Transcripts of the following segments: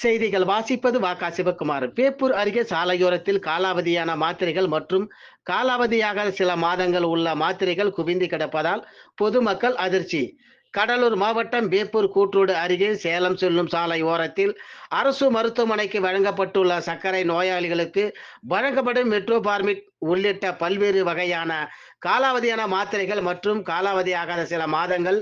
செய்திகள் வாசிப்பது வாக்கா சிவக்குமார் வேப்பூர் அருகே சாலையோரத்தில் காலாவதியான மாத்திரைகள் மற்றும் காலாவதியாக சில மாதங்கள் உள்ள மாத்திரைகள் குவிந்து கிடப்பதால் பொதுமக்கள் அதிர்ச்சி. கடலூர் மாவட்டம் வேப்பூர் கூற்றோடு அருகே சேலம் செல்லும் சாலை ஓரத்தில் அரசு மருத்துவமனைக்கு வழங்கப்பட்டுள்ள சர்க்கரை நோயாளிகளுக்கு வழங்கப்படும் மெட்ரோபார்மிட் உள்ளிட்ட பல்வேறு வகையான காலாவதியான மாத்திரைகள் மற்றும் காலாவதியாகாத சில மாதங்கள்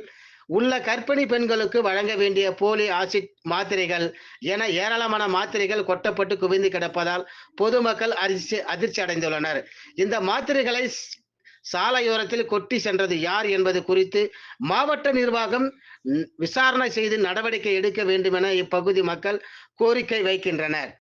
உள்ள கர்ப்பிணி பெண்களுக்கு வழங்க வேண்டிய போலி ஆசிட் மாத்திரைகள் என ஏராளமான மாத்திரைகள் கொட்டப்பட்டு குவிந்து கிடப்பதால் பொதுமக்கள் அதிர்ச்சி அதிர்ச்சி அடைந்துள்ளனர். இந்த மாத்திரைகளை சாலையோரத்தில் கொட்டி சென்றது யார் என்பது குறித்து மாவட்ட நிர்வாகம் விசாரணை செய்து நடவடிக்கை எடுக்க வேண்டும் என இப்பகுதி மக்கள் கோரிக்கை வைக்கின்றனர்.